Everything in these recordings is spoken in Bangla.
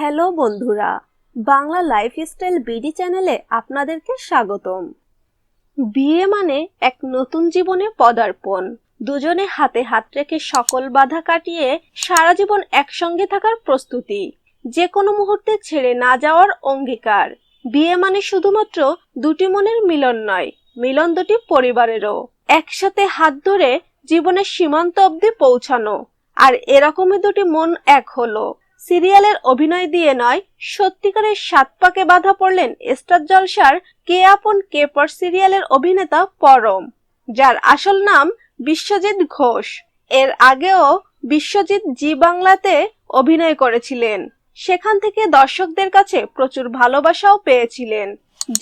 হ্যালো বন্ধুরা, বাংলা লাইফস্টাইল বিডি চ্যানেলে আপনাদেরকে স্বাগতম। বিয়ে মানে এক নতুন জীবনে পদার্পণ। দুজনে হাতে হাত রেখে সকল বাধা কাটিয়ে সারা জীবন একসঙ্গে থাকার প্রস্তুতি। যে কোনো মুহূর্তে ছেড়ে না যাওয়ার অঙ্গীকার। বিয়ে মানে শুধুমাত্র দুটি মনের মিলন নয়, মিলন দুটি পরিবারেরও। একসাথে হাত ধরে জীবনের সীমান্ত অবধি পৌঁছানো, আর এরকমই দুটি মন এক হলো। সিরিয়ালের অভিনয় দিয়ে নয়, সত্যিকারের সাত পাকে বাধা পড়লেন স্টার জলসার কে আপন কে পর সিরিয়ালের অভিনেতা পরম, যার আসল নাম বিশ্বজিৎ ঘোষ। এর আগেও বিশ্বজিৎ জি বাংলাতে অভিনয় করেছিলেন। সেখান থেকে দর্শকদের কাছে প্রচুর ভালোবাসাও পেয়েছিলেন।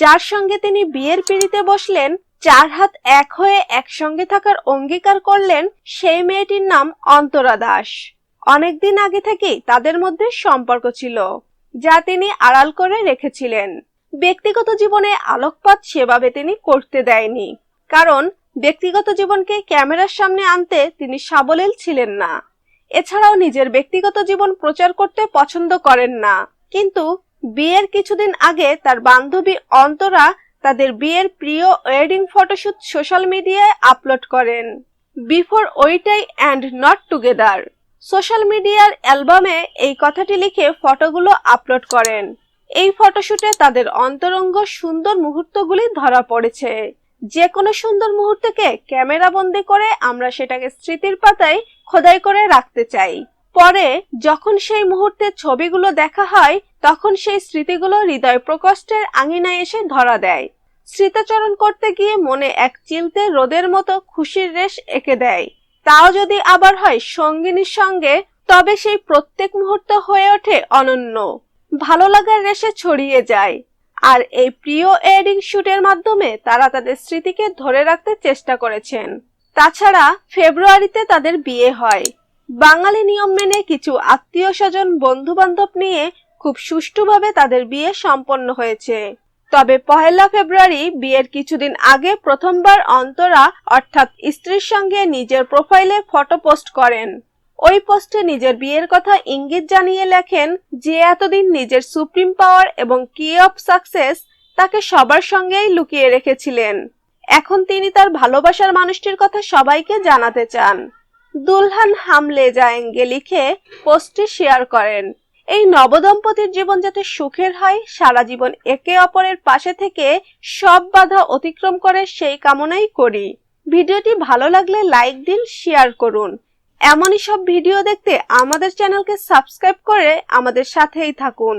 যার সঙ্গে তিনি বিয়ের পিড়িতে বসলেন, চার হাত এক হয়ে একসঙ্গে থাকার অঙ্গীকার করলেন সেই মেয়েটির নাম অন্তরা দাস। অনেকদিন আগে থেকেই তাদের মধ্যে সম্পর্ক ছিল, যা তিনি আড়াল করে রেখেছিলেন। ব্যক্তিগত জীবনে আলোকপাত সেভাবে তিনি করতে দেয়নি, কারণ ব্যক্তিগত জীবনকে ক্যামেরার সামনে আনতে তিনি সাবলীল ছিলেন না। এছাড়াও নিজের ব্যক্তিগত জীবন প্রচার করতে পছন্দ করেন না, কিন্তু বিয়ের কিছুদিন আগে তার বান্ধবী অন্তরা তাদের বিয়ের প্রিয় ওয়েডিং ফটোশুট সোশ্যাল মিডিয়ায় আপলোড করেন। বিফোর ওইটাই অ্যান্ড নট টুগেদার। সোশ্যাল মিডিয়ার অ্যালবামে এই কথাটি লিখে ফটোগুলো আপলোড করেন। এই ফটোশুটে তাদের অন্তরঙ্গ সুন্দর মুহূর্তগুলি ধরা পড়েছে। যে কোনো সুন্দর মুহূর্তকে ক্যামেরা বন্দি করে আমরা সেটাকে স্মৃতির পাতায় খোদাই করে রাখতে চাই। পরে যখন সেই মুহূর্তের ছবিগুলো দেখা হয়, তখন সেই স্মৃতিগুলো হৃদয় প্রকোষ্ঠের আঙিনায় এসে ধরা দেয়। স্মৃতাচরণ করতে গিয়ে মনে এক চিলতে রোদের মতো খুশির রেশ এঁকে দেয়। তাও যদি আবার হয় সঙ্গিনীর সঙ্গে, তবে সেই প্রত্যেক মুহূর্ত হয়ে ওঠে অনন্য। ভালো লাগার রেশে ছড়িয়ে যায়। আর এই প্রিয় এডিং শুটের মাধ্যমে তারা তাদের স্মৃতিকে ধরে রাখতে চেষ্টা করেছেন। তাছাড়া ফেব্রুয়ারিতে তাদের বিয়ে হয়। বাঙালি নিয়ম মেনে কিছু আত্মীয় স্বজন বন্ধু বান্ধব নিয়ে খুব সুষ্ঠুভাবে তাদের বিয়ে সম্পন্ন হয়েছে। তবে পহেলা ফেব্রুয়ারি বিয়ের কিছুদিন আগে প্রথমবার অন্তরা, অর্থাৎ স্ত্রীর সঙ্গে নিজের প্রোফাইলে ফটো পোস্ট করেন। ওই পোস্টে নিজের বিয়ের কথা ইঙ্গিত জানিয়ে লেখেন যে এতদিন নিজের সুপ্রিম পাওয়ার এবং কি অফ সাকসেস তাকে সবার সঙ্গেই লুকিয়ে রেখেছিলেন। এখন তিনি তার ভালোবাসার মানুষটির কথা সবাইকে জানাতে চান। দুলহান হামলে যায়েঙ্গে লিখে পোস্টটি শেয়ার করেন। এই নবদম্পতির জীবন যাতে সুখের হয়, সারা জীবন একে অপরের পাশে থেকে সব বাধা অতিক্রম করে সেই কামনাই করি। ভিডিওটি ভালো লাগলে লাইক দিন, শেয়ার করুন। এমনই সব ভিডিও দেখতে আমাদের চ্যানেলকে সাবস্ক্রাইব করে আমাদের সাথেই থাকুন।